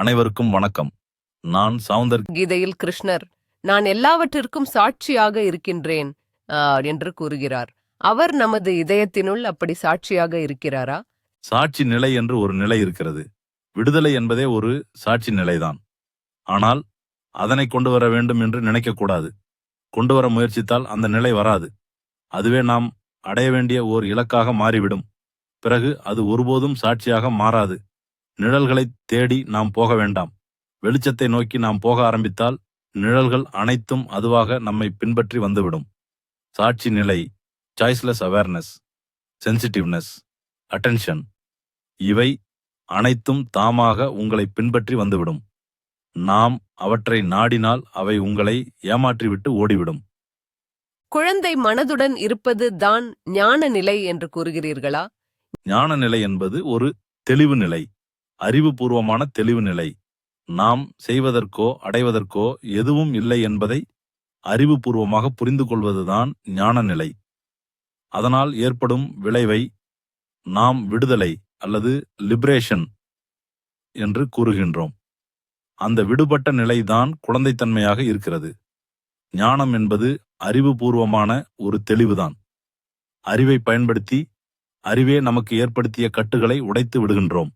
அனைவருக்கும் வணக்கம். நான் சவுந்தர் கீதையில் கிருஷ்ணர். நான் எல்லாவற்றிற்கும் சாட்சியாக இருக்கின்றேன் என்று கூறுகிறார். அவர் நமது இதயத்தினுள் அப்படி சாட்சியாக இருக்கிறாரா? சாட்சி நிலை என்று ஒரு நிலை இருக்கிறது. விடுதலை என்பதே ஒரு சாட்சி நிலைதான். ஆனால் அதனை கொண்டு வர வேண்டும் என்று நினைக்கக்கூடாது. கொண்டு வர முயற்சித்தால் அந்த நிலை வராது. அதுவே நாம் அடைய வேண்டிய ஓர் இலக்காக மாறிவிடும். பிறகு அது ஒருபோதும் சாட்சியாக மாறாது. நிழல்களைத் தேடி நாம் போக வேண்டாம். வெளிச்சத்தை நோக்கி நாம் போக ஆரம்பித்தால் நிழல்கள் அனைத்தும் அதுவாக நம்மை பின்பற்றி வந்துவிடும். சாட்சி நிலை சாய்ஸ்லெஸ் அவேர்னஸ் சென்சிட்டிவ்னஸ் அட்டென்ஷன் இவை அனைத்தும் தாமாக உங்களை பின்பற்றி வந்துவிடும். நாம் அவற்றை நாடினால் அவை உங்களை ஏமாற்றிவிட்டு ஓடிவிடும். குழந்தை மனதுடன் இருப்பது தான் ஞான நிலை என்று கூறுகிறீர்களா? ஞான நிலை என்பது ஒரு தெளிவு நிலை. அறிவுபூர்வமான தெளிவு நிலை. நாம் செய்வதற்கோ அடைவதற்கோ எதுவும் இல்லை என்பதை அறிவுபூர்வமாக புரிந்து கொள்வதுதான் ஞான நிலை. அதனால் ஏற்படும் விளைவை நாம் விடுதலை அல்லது லிபரேஷன் என்று கூறுகின்றோம். அந்த விடுபட்ட நிலைதான் குழந்தைத்தன்மையாக இருக்கிறது. ஞானம் என்பது அறிவுபூர்வமான ஒரு தெளிவுதான். அறிவை பயன்படுத்தி அறிவே நமக்கு ஏற்படுத்திய கட்டுகளை உடைத்து விடுகின்றோம்.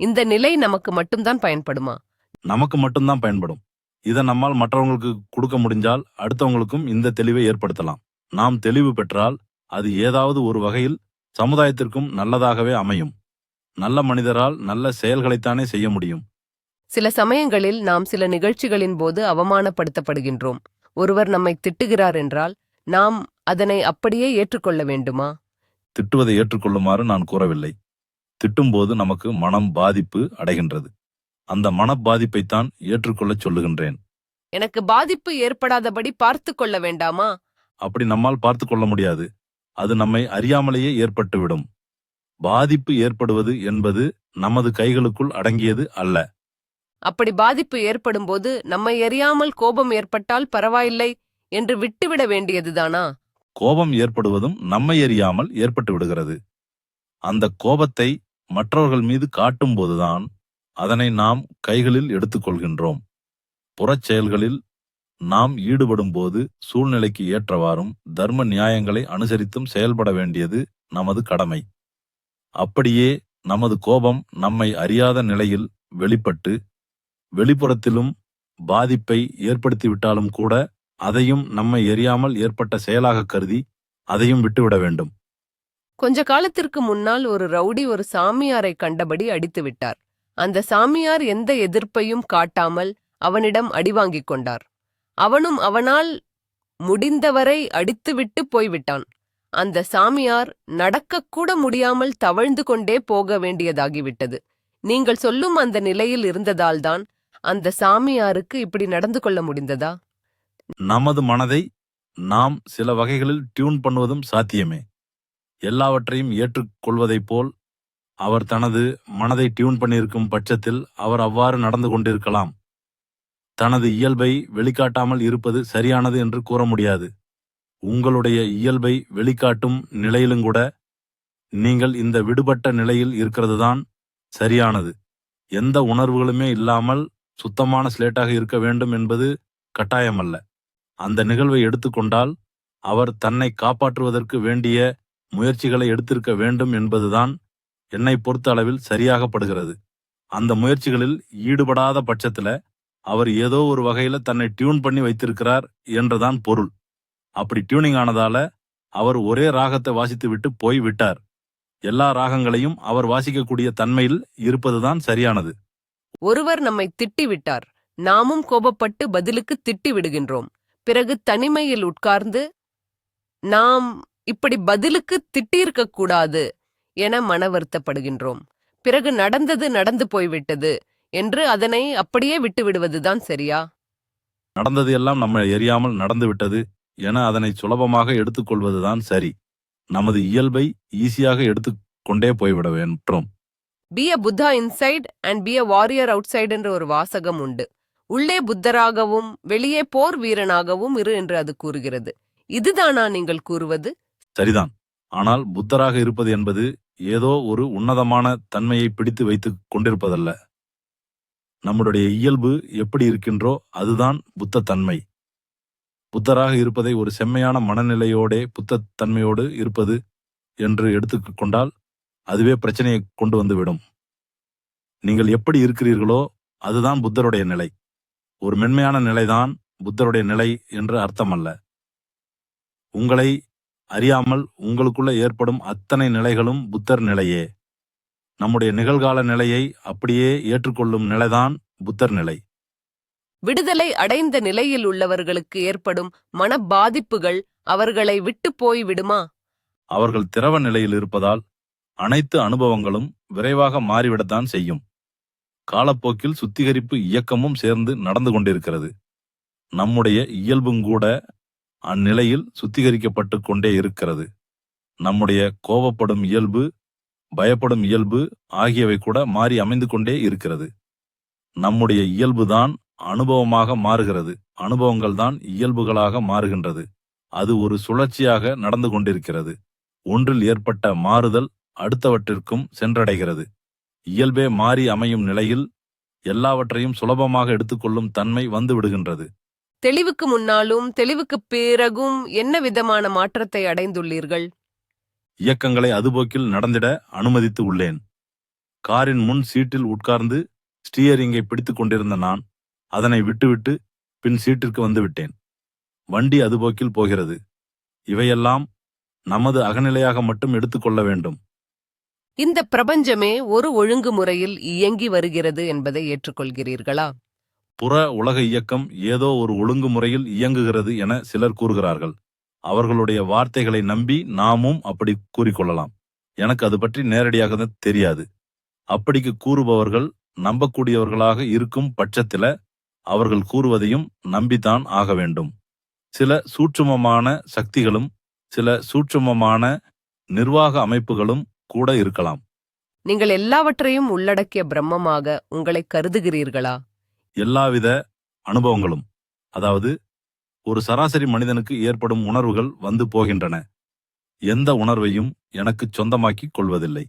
இந்த நிலை நமக்கு மட்டும்தான் பயன்படுமா? நமக்கு மட்டும்தான் பயன்படும். இதை நம்மால் மற்றவங்களுக்கு கொடுக்க முடிஞ்சால் அடுத்தவங்களுக்கும் இந்த தெளிவை ஏற்படுத்தலாம். நாம் தெளிவு பெற்றால் அது ஏதாவது ஒரு வகையில் சமுதாயத்திற்கும் நல்லதாகவே அமையும். நல்ல மனிதரால் நல்ல செயல்களைத்தானே செய்ய முடியும். சில சமயங்களில் நாம் சில நிகழ்ச்சிகளின் போது அவமானப்படுத்தப்படுகின்றோம். ஒருவர் நம்மை திட்டுகிறார் என்றால் நாம் அதனை அப்படியே ஏற்றுக்கொள்ள வேண்டுமா? திட்டுவதை ஏற்றுக்கொள்ளுமாறு நான் கூறவில்லை. திட்டும்போது நமக்கு மனம் பாதிப்பு அடைகின்றது. அந்த மன பாதிப்பைத்தான் ஏற்றுக்கொள்ளச் சொல்லுகின்றேன். எனக்கு பாதிப்பு ஏற்படாதபடி பார்த்து கொள்ள வேண்டாமா? அப்படி நம்மால் பார்த்து கொள்ள முடியாது. அது நம்மை அறியாமலேயே ஏற்பட்டுவிடும். பாதிப்பு ஏற்படுவது என்பது நமது கைகளுக்குள் அடங்கியது அல்ல. அப்படி பாதிப்பு ஏற்படும்போது நம்மை எறியாமல் கோபம் ஏற்பட்டால் பரவாயில்லை என்று விட்டுவிட வேண்டியதுதானா? கோபம் ஏற்படுவதும் நம்மை அறியாமல் ஏற்பட்டு விடுகிறது அந்த கோபத்தை மற்றவர்கள் மீது காட்டும்போதுதான் அதனை நாம் கைகளில் எடுத்துக்கொள்கின்றோம். புறச் செயல்களில் நாம் ஈடுபடும்போது சூழ்நிலைக்கு ஏற்றவாறும் தர்ம நியாயங்களை அனுசரித்தும் செயல்பட வேண்டியது நமது கடமை. அப்படியே நமது கோபம் நம்மை அறியாத நிலையில் வெளிப்பட்டு வெளிப்புறத்திலும் பாதிப்பை ஏற்படுத்திவிட்டாலும் கூட அதையும் நம்மை எரியாமல் ஏற்பட்ட செயலாக கருதி அதையும் விட்டுவிட வேண்டும். கொஞ்ச காலத்திற்கு முன்னால் ஒரு ரவுடி ஒரு சாமியாரை கண்டபடி அடித்து விட்டார். அந்த சாமியார் எந்த எதிர்ப்பையும் காட்டாமல் அவனிடம் அடிவாங்கிக் கொண்டார். அவனும் அவனால் முடிந்தவரை அடித்துவிட்டு போய்விட்டான். அந்த சாமியார் நடக்கக்கூட முடியாமல் தவழ்ந்து கொண்டே போக வேண்டியதாகிவிட்டது. நீங்கள் சொல்லும் அந்த நிலையில் இருந்ததால்தான் அந்த சாமியாருக்கு இப்படி நடந்து கொள்ள முடிந்ததா? நமது மனதை நாம் சில வகைகளில் டியூன் பண்ணுவதும் சாத்தியமே. எல்லாவற்றையும் ஏற்றுக்கொள்வதைப் போல் அவர் தனது மனதை டியூன் பண்ணியிருக்கும் பட்சத்தில் அவர் அவ்வாறு நடந்து கொண்டிருக்கலாம். தனது இயல்பை வெளிக்காட்டாமல் இருப்பது சரியானது என்று கூற முடியாது. உங்களுடைய இயல்பை வெளிக்காட்டும் நிலையிலுங்கூட நீங்கள் இந்த விடுபட்ட நிலையில் இருக்கிறது தான் சரியானது. எந்த உணர்வுகளுமே இல்லாமல் சுத்தமான ஸ்லேட்டாக இருக்க வேண்டும் என்பது கட்டாயமல்ல. அந்த நிகழ்வை எடுத்துக்கொண்டால் அவர் தன்னை காப்பாற்றுவதற்கு வேண்டிய முயற்சிகளை எடுத்திருக்க வேண்டும் என்பதுதான் என்னை பொறுத்த அளவில் சரியாகப்படுகிறது. அந்த முயற்சிகளில் ஈடுபடாத பட்சத்துல அவர் ஏதோ ஒரு வகையில தன்னை டியூன் பண்ணி வைத்திருக்கிறார் என்றுதான் பொருள். அப்படி டியூனிங் ஆனதால அவர் ஒரே ராகத்தை வாசித்து விட்டு போய் விட்டார். எல்லா ராகங்களையும் அவர் வாசிக்கக்கூடிய தன்மையில் இருப்பதுதான் சரியானது. ஒருவர் நம்மை திட்டிவிட்டார் நாமும் கோபப்பட்டு பதிலுக்கு திட்டி விடுகின்றோம். பிறகு தனிமையில் உட்கார்ந்து நாம் இப்படி பதிலுக்கு திட்டியிருக்க கூடாது என மன வருத்தப்படுகின்றோம் பிறகு நடந்தது நடந்து போய்விட்டது என்று அதனை அப்படியே விட்டு விடுவதுதான் சரியா? நடந்தது எல்லாம் நம்ம எரியாமல் நடந்து விட்டது என அதனை சுலபமாக எடுத்துக்கொள்வதுதான் சரி. நமது இயல்பை ஈஸியாக எடுத்துக்கொண்டே போய்விட வேண்டும் be a Buddha inside and be a warrior outside என்ற ஒரு வாசகம் உண்டு. உள்ளே புத்தராகவும் வெளியே போர் வீரனாகவும் இரு என்று அது கூறுகிறது. இதுதானா நீங்கள் கூறுவது? சரிதான். ஆனால் புத்தராக இருப்பது என்பது ஏதோ ஒரு உன்னதமான தன்மையை பிடித்து வைத்துக் கொண்டிருப்பதல்ல. நம்முடைய இயல்பு எப்படி இருக்கின்றோ அதுதான் புத்த தன்மை. புத்தராக இருப்பதை ஒரு செம்மையான மனநிலையோடே புத்த தன்மையோடு இருப்பது என்று எடுத்துக்கொண்டால் அதுவே பிரச்சனையை கொண்டு வந்துவிடும். நீங்கள் எப்படி இருக்கிறீர்களோ அதுதான் புத்தருடைய நிலை. ஒரு மென்மையான நிலைதான் புத்தருடைய நிலை என்று அர்த்தமல்ல. உங்களை அறியாமல் உங்களுக்குள்ள ஏற்படும் அத்தனை நிலைகளும் புத்தர் நிலையே. நம்முடைய நிகழ்கால நிலையை அப்படியே ஏற்றுக்கொள்ளும் நிலைதான் புத்தர் நிலை. விடுதலை அடைந்த நிலையில் உள்ளவர்களுக்கு ஏற்படும் மன பாதிப்புகள் அவர்களை விட்டு போய் விடுமா? அவர்கள் திரவ நிலையில் இருப்பதால் அனைத்து அனுபவங்களும் விரைவாக மாறிவிடத்தான் செய்யும். காலப்போக்கில் சுத்திகரிப்பு இயக்கமும் சேர்ந்து நடந்து கொண்டிருக்கிறது. நம்முடைய இயல்புங்கூட அந்நிலையில் சுத்திகரிக்கப்பட்டு கொண்டே இருக்கிறது. நம்முடைய கோபப்படும் இயல்பு பயப்படும் இயல்பு ஆகியவை கூட மாறி அமைந்து கொண்டே இருக்கிறது. நம்முடைய இயல்புதான் அனுபவமாக மாறுகிறது. அனுபவங்கள் தான் இயல்புகளாக மாறுகின்றது. அது ஒரு சுழற்சியாக நடந்து கொண்டிருக்கிறது. ஒன்றில் ஏற்பட்ட மாறுதல் அடுத்தவற்றிற்கும் சென்றடைகிறது. இயல்பே மாறி அமையும் நிலையில் எல்லாவற்றையும் சுலபமாக எடுத்துக்கொள்ளும் தன்மை வந்து விடுகின்றது. தெளிவுக்கு முன்னாலும் தெளிவுக்குப் பிறகும் என்ன விதமான மாற்றத்தை அடைந்துள்ளீர்கள்? இயக்கங்களை அதுபோக்கில் நடந்திட அனுமதித்து உள்ளேன். காரின் முன் சீட்டில் உட்கார்ந்து ஸ்டீயரிங்கை பிடித்துக் கொண்டிருந்த நான் அதனை விட்டுவிட்டு பின் சீட்டிற்கு வந்து விட்டேன். வண்டி அதுபோக்கில் போகிறது. இவையெல்லாம் நமது அகநிலையாக மட்டும் எடுத்துக்கொள்ள வேண்டும். இந்த பிரபஞ்சமே ஒரு ஒழுங்குமுறையில் இயங்கி வருகிறது என்பதை ஏற்றுக்கொள்கிறீர்களா? புற உலக இயக்கம் ஏதோ ஒரு ஒழுங்குமுறையில் இயங்குகிறது என சிலர் கூறுகிறார்கள். அவர்களுடைய வார்த்தைகளை நம்பி நாமும் அப்படி கூறிக்கொள்ளலாம். எனக்கு அது பற்றி நேரடியாக தெரியாது. அப்படிக்கு கூறுபவர்கள் நம்பக்கூடியவர்களாக இருக்கும் பட்சத்தில அவர்கள் கூறுவதையும் நம்பித்தான் ஆக வேண்டும். சில சூட்சுமமான சக்திகளும் சில சூட்சுமமான நிர்வாக அமைப்புகளும் கூட இருக்கலாம். நீங்கள் எல்லாவற்றையும் உள்ளடக்கிய பிரம்மமாக உங்களை கருதுகிறீர்களா? எல்லாவித அனுபவங்களும். அதாவது ஒரு சராசரி மனிதனுக்கு ஏற்படும் உணர்வுகள் வந்து போகின்றன. எந்த உணர்வையும் எனக்கு சொந்தமாக்கிக் கொள்வதில்லை.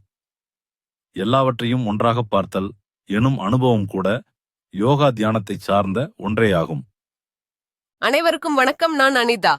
எல்லாவற்றையும் ஒன்றாக பார்த்தல் எனும் அனுபவம் கூட யோகா தியானத்தை சார்ந்த ஒன்றேயாகும். அனைவருக்கும் வணக்கம். நான் அனிதா.